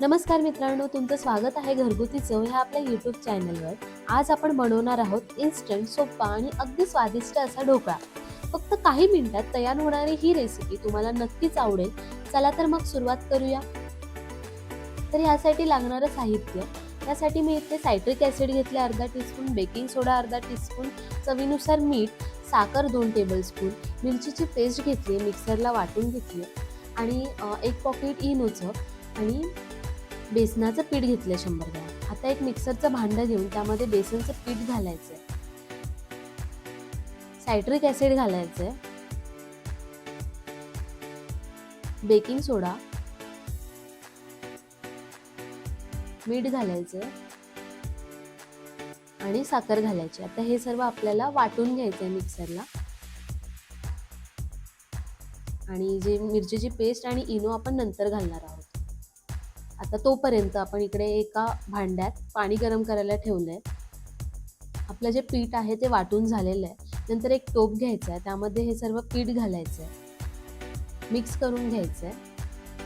नमस्कार मित्रांनो तुमचं स्वागत आहे घरगुती चव ह्या आपल्या यूट्यूब चॅनलवर आज आपण बनवणार आहोत इन्स्टंट सोपा आणि अगदी स्वादिष्ट असा ढोकळा. फक्त काही मिनिटात तयार होणारी ही रेसिपी तुम्हाला नक्कीच आवडेल. चला तर मग सुरुवात करूया. तर यासाठी लागणारं साहित्य. त्यासाठी मी इथे सायट्रिक ॲसिड घेतले अर्धा टीस्पून बेकिंग सोडा अर्धा टीस्पून चवीनुसार मीठ साखर दोन टेबलस्पून मिरचीची पेस्ट घेतली मिक्सरला वाटून घेतली आणि एक पॉकेट इनोचं आणि बेसनाचं पीठ घेतलं शंभर ग्रॅम. आता एक मिक्सरचं भांडं घेऊन त्यामध्ये बेसनचं पीठ घालायचंय. Citric acid घालायचंय. Baking soda. मीठ घालायचंय. आणि साखर घालायची. आता हे सर्व आपल्याला वाटून घ्यायचंय मिक्सरला. आणि जे मिरचीची पेस्ट आणि इनो आपण नंतर घालणार आहोत. आता तोपर्यंत आपण इकडे एका भांड्यात पाणी गरम करायला ठेवलं आहे आपलं जे पीठ आहे ते वाटून झालेलं आहे. नंतर एक टोप घ्यायचा आहे त्यामध्ये हे सर्व पीठ घालायचं आहे मिक्स करून घ्यायचं आहे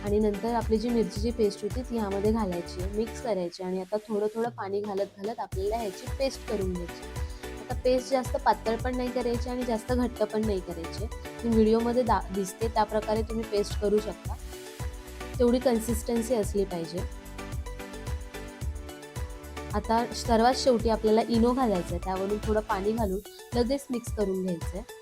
आणि नंतर आपली जी मिरचीची पेस्ट होती ती ह्यामध्ये घालायची आहे. मिक्स करायची आणि आता थोडं थोडं पाणी घालत घालत आपल्याला ह्याची पेस्ट करून घ्यायची आता पेस्ट जास्त पातळ पण नाही करायची आणि जास्त घट्ट पण नाही करायची व्हिडिओमध्ये दा दिसते त्या प्रकारे तुम्ही पेस्ट करू शकता. तेवढी कन्सिस्टन्सी असली पाहिजे. आता सर्वात शेवटी आपल्याला इनो घालायचं आहे त्यावरून थोडं पाणी घालून लगेच मिक्स करून घ्यायचं आहे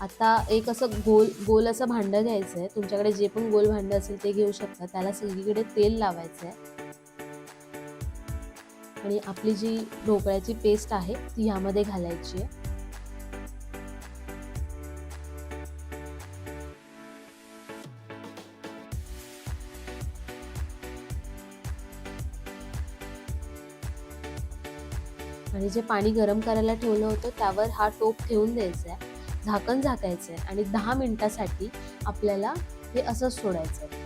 आता एक असं गोल गोल असं भांडं घ्यायचं आहे तुमच्याकडे जे पण गोल भांडं असेल ते घेऊ शकता. त्याला सगळीकडे तेल लावायचं आहे आणि आपली जी ढोकळ्याची पेस्ट आहे ती ह्यामध्ये घालायची आहे. आणि जे पाणी गरम करायला ठेवलं होतं त्यावर हा टोप ठेवून द्यायचा आहे. झाकण झाकायचं आहे आणि दहा मिनटासाठी आपल्याला हे असंच सोडायचं आहे.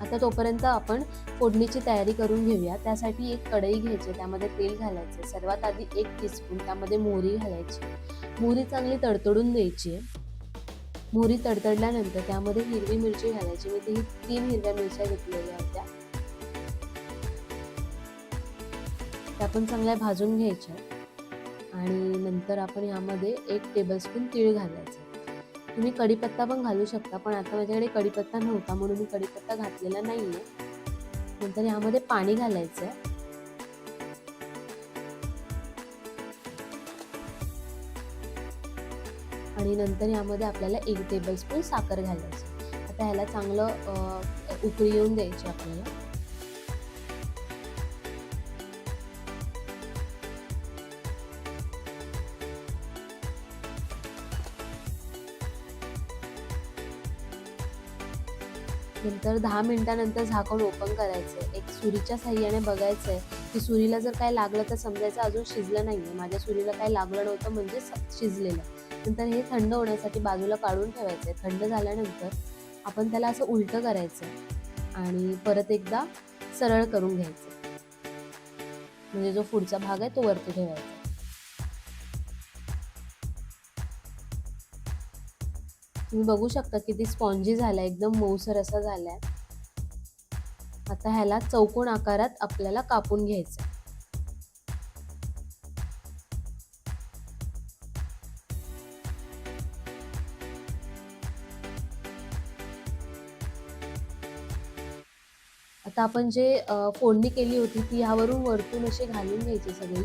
आता तोपर्यंत आपण फोडणीची तयारी करून घेऊया. त्यासाठी एक कढई घ्यायची त्यामध्ये तेल घालायचं. सर्वात आधी एक टीस्पून त्यामध्ये मोहरी घालायची. मोहरी चांगली तडतडून द्यायची आहे. मोहरी तडतडल्यानंतर त्यामध्ये हिरवी मिरची घालायची. म्हणजे मी ती तीन हिरव्या मिरच्या घेतलेल्या होत्या. त्या पण चांगल्या भाजून घ्यायच्या. आणि नंतर आपण यामध्ये एक टेबलस्पून तीळ घालायचं. तुम्ही कढीपत्ता पण घालू शकता पण आता माझ्याकडे कढीपत्ता नव्हता म्हणून मी कढीपत्ता घातलेला नाही आहे नंतर यामध्ये पाणी घालायचं आहे आणि नंतर यामध्ये आपल्याला एक टेबलस्पून साखर घालायची. आता ह्याला चांगलं उकळी येऊन द्यायची आपल्याला. नंतर दहा मिनिटानंतर झाकण ओपन करायचं एक सुरीच्या साह्याने बघायचं आहे की सुरीला जर काय लागलं तर समजायचं अजून शिजलं नाही आहे माझ्या सुरीला काय लागलं नव्हतं म्हणजे शिजलेलं. नंतर हे थंड होण्यासाठी बाजूला काढून ठेवायचं आहे थंड झाल्यानंतर आपण त्याला असं उलटं करायचं आणि परत एकदा सरळ करून घ्यायचं म्हणजे जो पुढचा भाग आहे तो वरती ठेवायचा. तुम्ही बघू शकता किती स्पॉन्जी झाला एकदम मऊसर असा झालाय. आता ह्याला चौकोन आकारात आपल्याला कापून घ्यायचं आता आपण जे फोडणी केली होती ती ह्यावरून वरतून अशी घालून घ्यायची सगळी.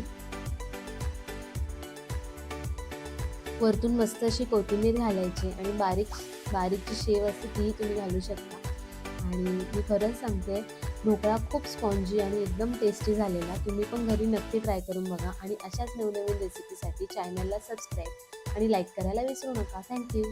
वरतून मस्त अशी कोथिंबीर घालायची आणि बारीक बारीकची शेव असते तीही तुम्ही घालू शकता. आणि मी खरंच सांगते ढोकळा खूप स्पॉन्जी आणि एकदम टेस्टी झालेला. तुम्ही पण घरी नक्की ट्राय करून बघा आणि अशाच नवनवीन रेसिपीसाठी चॅनलला सबस्क्राईब आणि लाईक करायला विसरू नका. थँक्यू